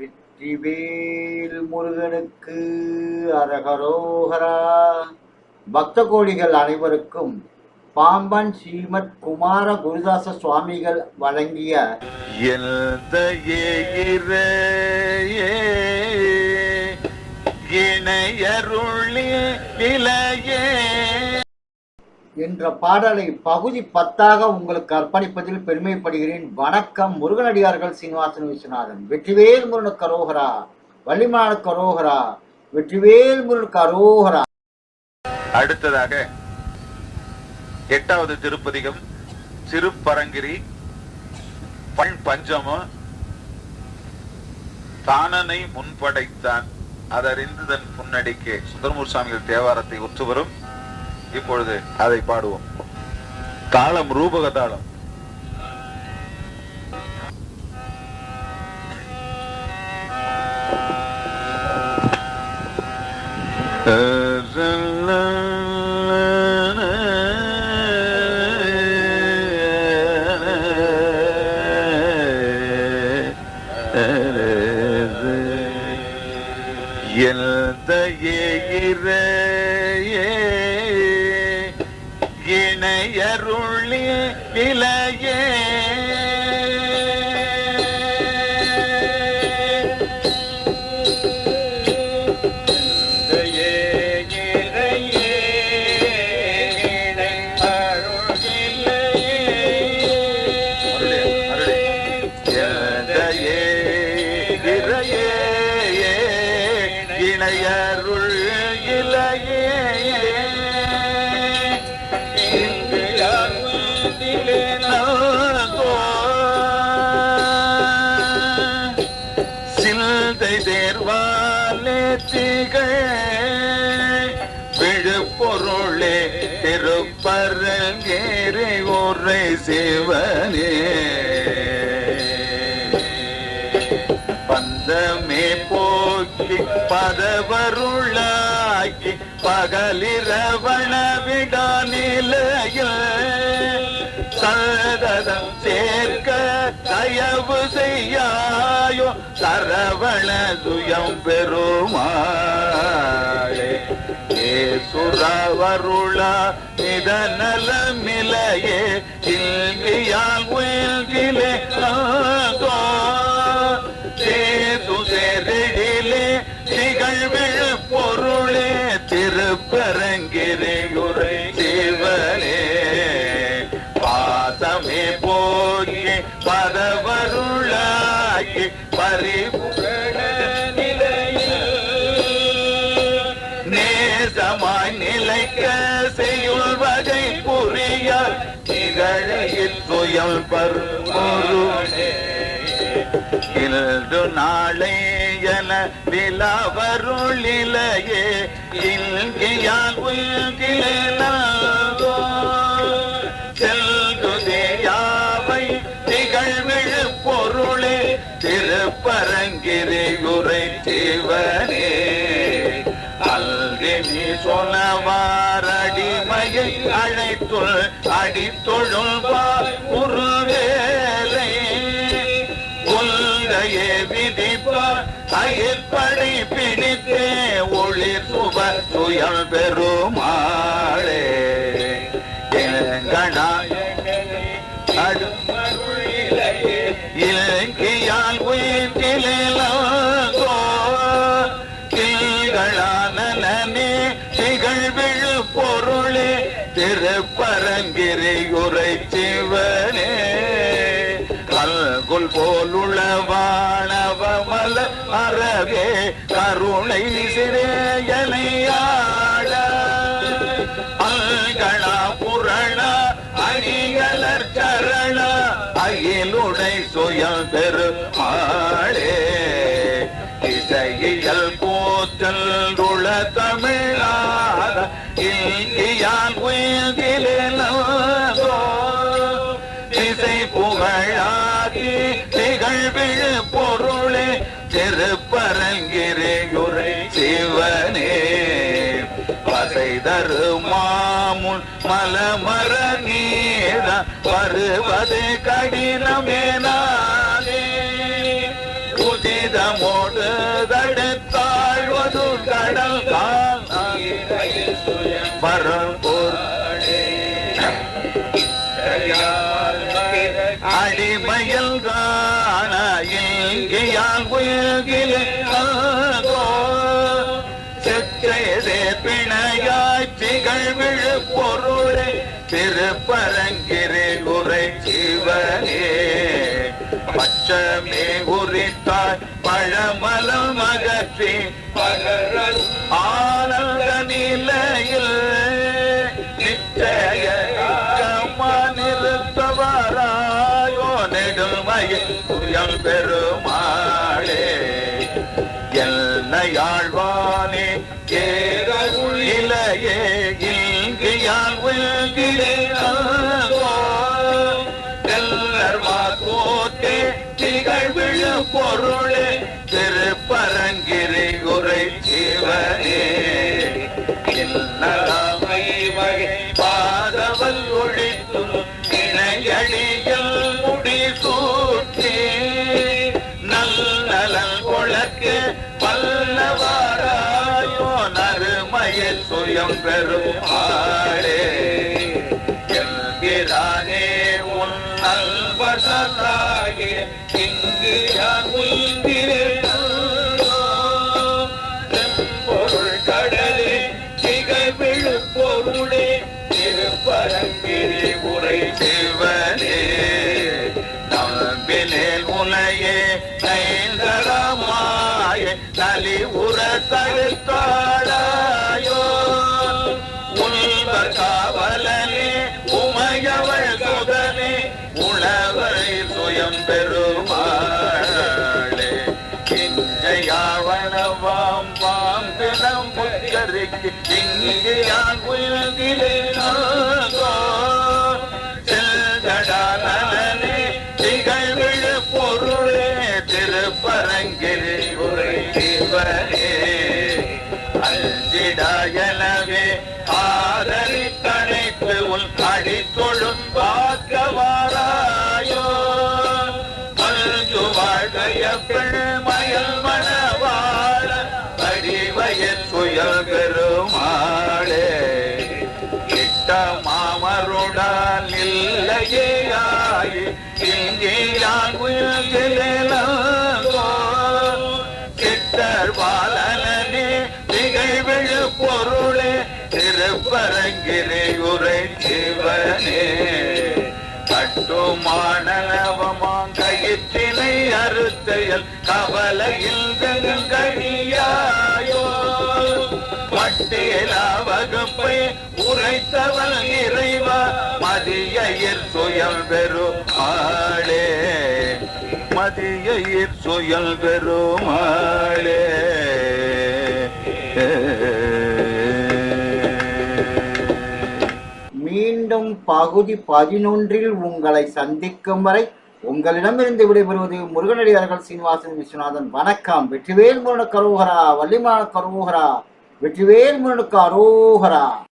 வெற்றிவேல் முருகனுக்கு அரகரோகரா. பக்த கோடிகள் அனைவருக்கும் பாம்பன் ஸ்ரீமத் குமார குருதாச சுவாமிகள் வழங்கிய எல்தையே இறையே இணையருளில் இளையே என்ற பாடலை பகுதி பத்தாக உங்களுக்கு அர்ப்பணிப்பதில் பெருமைப்படுகிறேன். வணக்கம் முருகனடியார்கள் சீனிவாசன் விஸ்வநாதன். வெற்றிவேல் முருகனுக்கு அரோகரா. வள்ளிமானுக்கு அரோகரா. வெற்றிவேல் முருகனுக்கு அரோகரா. அடுத்ததாக எட்டாவது திருப்பதிகம் சிறுபரங்கிரி பண் பஞ்சம தானனை முன்படைத்தான். அதறிந்து தன் புன்னடிக்கு சுந்தரமூர் சுவாமிகள் தேவாரத்தை ஒத்து வரும். இப்பொழுது அதை பாடுவோம். தாளம் ரூபக தாளம் எல்தையே இணையருளில் விலையே திருப்பரங்கேரை உரை சிவனே. பந்தமே போக்கி பதவருளாக்கி பகலிரவண விடாநிலையில் சததம் சேர்க்க தயவு செய்யாயோ சரவண துயம் பெருமாளே ஏசுரவருளா நிதநலமிலையே இல்கியால் உயில்கிலே ஆகோ. சேதுசேரிலே திகழ்விழ பொருளே திருப்பரங்கிரியுரை சிவனே பாசமே போகி பதவருளாகி பரிபுரண திகழையில் துயல் பருமொருளே இல்து நாளை என விழாவருளிலையே இல்கியால் உயிர்கிலேனாதோ செல்குதேயாவை திகழ்விழு பொருளே திருப்பரங்கிரி உரை சிவனே அல்கி சொலவாரடிமையை அழைத்துள் அடித்தொழுவார் குருவேலை. கொள்கையே விதிப்பார் அயிற்படை பிடித்தே ஒளிர் சுப சுயம் பெருமாளே திகழ்விழு பொருளே திருப்பரங்கிரி உரை சிவனே கல்குல் போலுளவானவமல அறவே கருணை சிறையலையாட அல்களா புரண அணிகலர் சரண அகிலுடை சுயம் பெரு ஆளே இசையல் போற்றல் அடியான் உயிரிலோ திசை புகழாகி திகழ்விழு பொருளே. திருப்பரங்கிரியுரை சிவனே. பசை தரு மாமுன் மலமர நீர வருவது கடினமேனாலே உதித தடுத்தாழ்வது கடல் கால். பரம்பூர் அடிமையில் காண இங்கியால் உயிர்கிலே செற்றேதே பிணையாய் திகழ் திருப்பரங்கிரே உரை சிவனே பச்சமே உரித்தாய் பழமலம் அகற்றி பகரல் பெருமாளே என்னையாழ்வானே ஏதருள் இலையே இங்கு யான் உலகிலே திகழ்விழு பொருளே திருப்பரங்கிரி உரை சிவனே. இன்னலாமை வகை பாதவல் ஒழித்து இணையடிகள் முடித்து நறுமையில் பெரும் பெறும் ஆளே. என்கிறானே உன் நல்வசனாகி இங்கு பொருள் கடலே திகழ்விழு பொருளே திருப்பரங்கிரி உரை சிவனே நம்பினேல் நலி அஞ்சிடாயனவே ஆதரி தனைத்து உன் அடித்தொழும் பார்க்கவாராயோ திருப்பரங்கிரி உரை சிவனே. கட்டுமானவமாங்கயிற்றினை அறுத்தையல் கவலையில் கணியாயோ. பட்டியலா வகுப்பை உரைத்தவன் இறைவா மதியயிர் சுயல் பெருமாளே. மதியயிர் சுயல் பெருமாளே. பகுதி பதினொன்றில் உங்களை சந்திக்கும் வரை உங்களிடமிருந்து விடைபெறுவது முருகனடியார்கள் சீனிவாசன் விஸ்வநாதன். வணக்கம். வெற்றிவேல் முருகனுக்கு அரோகரா. வள்ளிமான கரோகரா வெற்றிவேல் முருகனுக்கு அரோகரா.